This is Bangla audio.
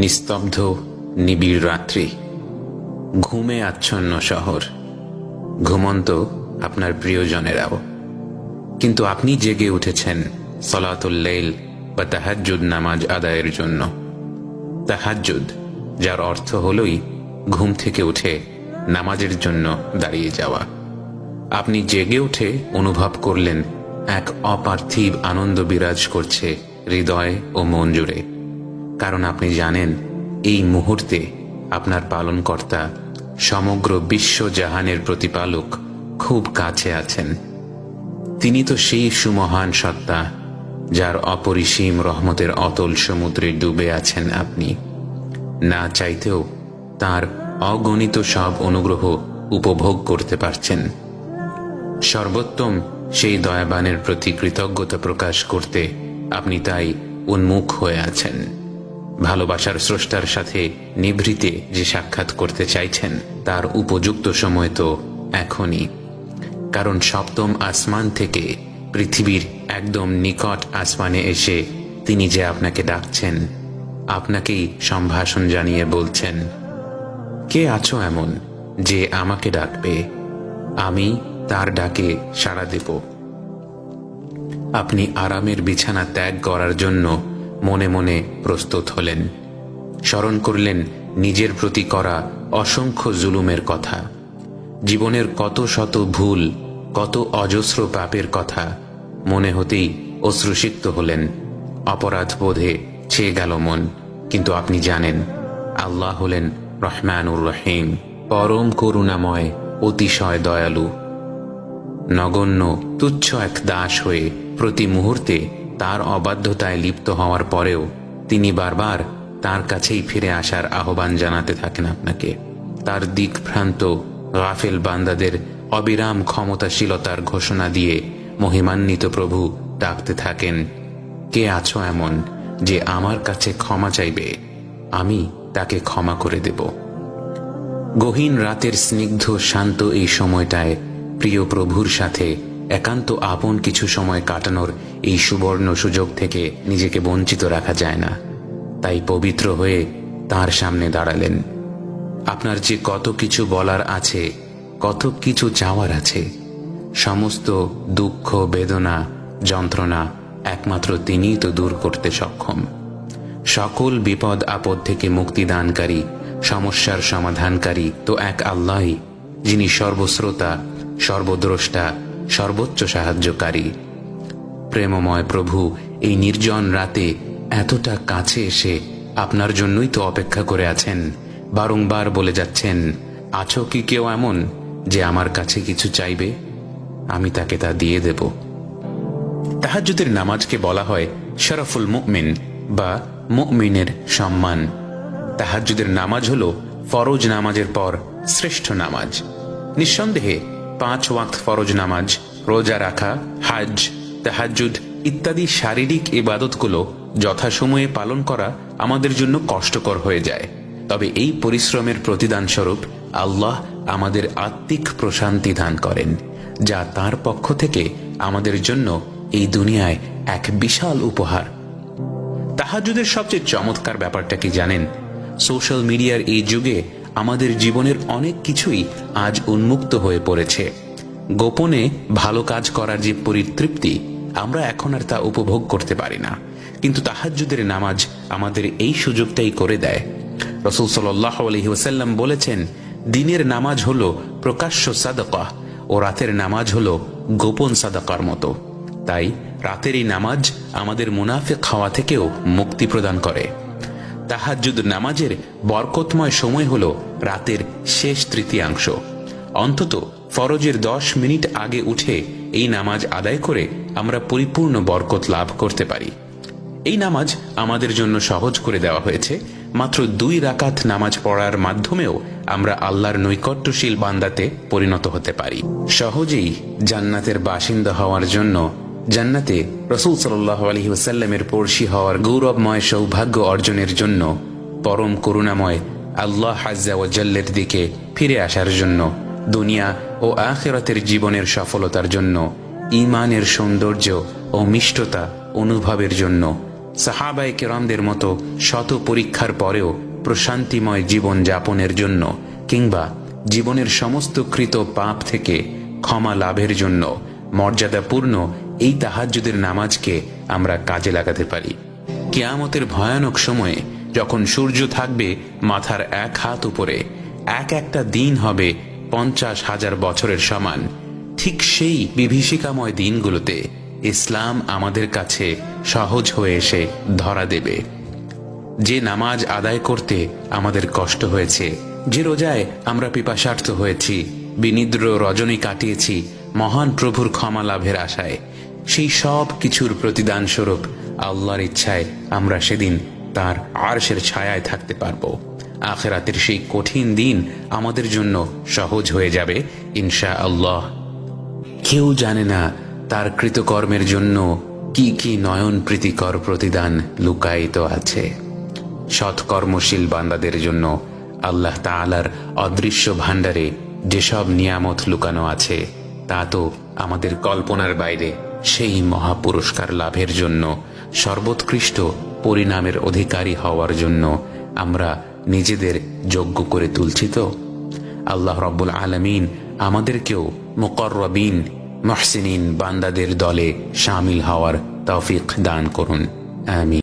নিস্তব্ধ, নিবিড় রাত্রি। ঘুমে আচ্ছন্ন শহর। ঘুমন্ত আপনার প্রিয়জনেরাও। কিন্তু আপনি জেগে উঠেছেন সলাতুল্লেইল বা তাহাজ্জুদ নামাজ আদায়ের জন্য। তাহাজ্জুদ, যার অর্থ হলই ঘুম থেকে উঠে নামাজের জন্য দাঁড়িয়ে যাওয়া। আপনি জেগে উঠে অনুভব করলেন এক অপার্থিব আনন্দ বিরাজ করছে হৃদয় ও জুড়ে। কারণ আপনি জানেন, এই মুহূর্তে আপনার পালনকর্তা সমগ্র বিশ্ব জাহানের প্রতিপালক খুব কাছে আছেন। তিনি তো সেই সুমহান সত্তা যার অপরিসীম রহমতের অতল সমুদ্রে ডুবে আছেন আপনি। না চাইতেও তার অগণিত সব অনুগ্রহ উপভোগ করতে পারছেন। সর্বোত্তম সেই দয়াবানের প্রতি কৃতজ্ঞতা প্রকাশ করতে আপনি তাই উন্মুখ হয়ে আছেন। ভালোবাসার স্রষ্টার সাথে নিভৃতে যে সাক্ষাৎ করতে চাইছেন, তার উপযুক্ত সময় তো এখনই। কারণ সপ্তম আসমান থেকে পৃথিবীর একদম নিকট আসমানে এসে তিনি যে আপনাকে ডাকছেন, আপনাকেই সম্ভাষণ জানিয়ে বলছেন, কে আছো এমন যে আমাকে ডাকবে? আমি তার ডাকে সাড়া দেব। আপনি আরামের বিছানা ত্যাগ করার জন্য মনে মনে প্রস্তুত হলেন। স্মরণ করলেন নিজের প্রতি করা অসংখ্য জুলুমের কথা। জীবনের কত শত ভুল, কত অজস্র পাপের কথা মনে হতেই অশ্রুসিক্ত হলেন। অপরাধ বোধে ছেয়ে গেল মন। কিন্তু আপনি জানেন, আল্লাহ হলেন রহমানুর রহিম, পরম করুণাময়, অতিশয় দয়ালু। নগণ্য, তুচ্ছ এক দাস হয়ে প্রতি মুহূর্তে তার অবাধ্যতায় লিপ্ত হওয়ার পরেও তিনি বারবার তার কাছেই ফিরে আসার আহ্বান জানাতে থাকেন আপনাকে। তার দিকভ্রান্ত গাফেল বান্দাদের অবিরাম ক্ষমতাশীলতার ঘোষণা দিয়ে মহিমান্বিত প্রভু ডাকতে থাকেন, কে আছো এমন যে আমার কাছে ক্ষমা চাইবে? আমি তাকে ক্ষমা করে দেব। গহীন রাতের স্নিগ্ধ শান্ত এই সময়টায় প্রিয় প্রভুর সাথে একান্ত আপন কিছু সময় কাটানোর এই সুবর্ণ সুযোগ থেকে নিজেকে বঞ্চিত রাখা যায় না। তাই পবিত্র হয়ে তার সামনে দাঁড়ালেন। আপনার যে কত কিছু বলার আছে, কত কিছু চাওয়ার আছে, সমস্ত দুঃখ, বেদনা, যন্ত্রণা একমাত্র তিনিই তো দূর করতে সক্ষম। সকল বিপদ আপদ থেকে মুক্তিদানকারী, সমস্যার সমাধানকারী তো এক আল্লাহই, যিনি সর্বশ্রোতা সর্বদ্রষ্টা, সর্বোচ্চ সাহায্যকারী। প্রেমময় প্রভু, এই নির্জন রাতে এতটা কাছে এসে আপনার জন্যই তো অপেক্ষা করে আছেন। বারংবার বলে যাচ্ছেন, আছো কি কেউ এমন যে আমার কাছে কিছু চাইবে? আমি তাকে তা দিয়ে দেব। তাহাজ্জুদের নামাজকে বলা হয় শরফুল মুমিন বা মুমিনের সম্মান। তাহাজ্জুদের নামাজ হল ফরজ নামাজের পর শ্রেষ্ঠ নামাজ। নিঃসন্দেহে পাঁচ ওয়াক্ত ফরজ নামাজ, রোজা রাখা, হাজ তাহাজ্জুদ ইত্যাদি শারীরিক ইবাদতগুলো যথাসময়ে পালন করা আমাদের জন্য কষ্টকর হয়ে যায়। তবে এই পরিশ্রমের প্রতিদানস্বরূপ আল্লাহ আমাদের আত্মিক প্রশান্তি দান করেন, যা তার পক্ষ থেকে আমাদের জন্য এই দুনিয়ায় এক বিশাল উপহার। তাহাজুদের সবচেয়ে চমৎকার ব্যাপারটা কি জানেন? সোশ্যাল মিডিয়ার এই যুগে আমাদের জীবনের অনেক কিছুই আজ উন্মুক্ত হয়ে পড়েছে। গোপনে ভালো কাজ করার যে পরিতৃপ্তি, আমরা এখন আর তা উপভোগ করতে পারি না। কিন্তু তাহাজ্জুদের নামাজ আমাদের এই সুযোগটাই করে দেয়। রসুল সাল্লাহ আলহিউসাল্লাম বলেছেন, দিনের নামাজ হলো প্রকাশ্য সাদকা, ও রাতের নামাজ হলো গোপন সাদাকার মতো। তাই রাতের এই নামাজ আমাদের মুনাফে খাওয়া থেকেও মুক্তি প্রদান করে। তাহাজ্জুদ নামাজের বরকতময় সময় হল রাতের শেষ তৃতীয়াংশ। অন্তত ফরজের দশ মিনিট আগে উঠে এই নামাজ আদায় করে আমরা পরিপূর্ণ বরকত লাভ করতে পারি। এই নামাজ আমাদের জন্য সহজ করে দেওয়া হয়েছে, মাত্র দুই রাকাত নামাজ পড়ার মাধ্যমেও আমরা আল্লাহর নৈকট্যশীল বান্দাতে পরিণত হতে পারি। সহজেই জান্নাতের বাসিন্দা হওয়ার জন্য জান্নাতে রসুল সাল্লাহ আলহি ওসাল্লামের পড়শি হওয়ার গৌরবময় সৌভাগ্য অর্জনের জন্য পরম করুণাময় আল্লাহ হাজ্জাওয়াজাল্লের দিকে ফিরে আসার জন্য দুনিয়া ও আখেরাতের জীবনের সফলতার জন্য ইমানের সৌন্দর্য ও মিষ্টতা অনুভবের জন্য। সাহাবাই কেরামদের মতো শত পরীক্ষার পরেও প্রশান্তিময় জীবন যাপনের জন্য কিংবা জীবনের সমস্ত কৃত পাপ থেকে ক্ষমা লাভের জন্য মর্যাদাপূর্ণ এই তাহাজ্জুদের নামাজকে আমরা কাজে লাগাতে পারি। কেয়ামতের ভয়ানক সময়ে যখন সূর্য থাকবে মাথার এক হাত উপরে, এক একটা দিন হবে পঞ্চাশ হাজার বছরের সমান। ঠিক সেই বিভীষিকাময় দিনগুলোতে ইসলাম আমাদের কাছে সহজ হয়ে এসে ধরা দেবে। যে নামাজ আদায় করতে আমাদের কষ্ট হয়েছে, যে রোজায় আমরা পিপাসার্থ হয়েছি, বিনিদ্র রজনী কাটিয়েছি, মহান প্রভুর ক্ষমা লাভের আশায়, সেই সব কিছুর প্রতিদান স্বরূপ আল্লাহর ইচ্ছায় আমরা সেদিন তার আরশের ছায়ায় থাকতে পারব। আখেরাতের সেই কঠিন দিন আমাদের জন্য সহজ হয়ে যাবে ইনশা আল্লাহ কেউ জানে না তার কৃতকর্মের জন্য কি কি নয়ন প্রীতিকর প্রতিদান লুকায়িত আছে। সৎকর্মশীল বান্দাদের জন্য আল্লাহ তাআলার অদৃশ্য ভাণ্ডারে যেসব নিয়ামত লুকানো আছে, তা তো আমাদের কল্পনার বাইরে সেই মহাপুরস্কার লাভের জন্য, সর্বোৎকৃষ্ট পরিণামের অধিকারী হওয়ার জন্য আমরা নিজেদের যোগ্য করে তুলছি তো? আল্লাহ রব্বুল আলমিন আমাদেরকেও মুকর্রবিন, মহসিনিন বান্দাদের দলে সামিল হওয়ার তৌফিক দান করুন। আমিন।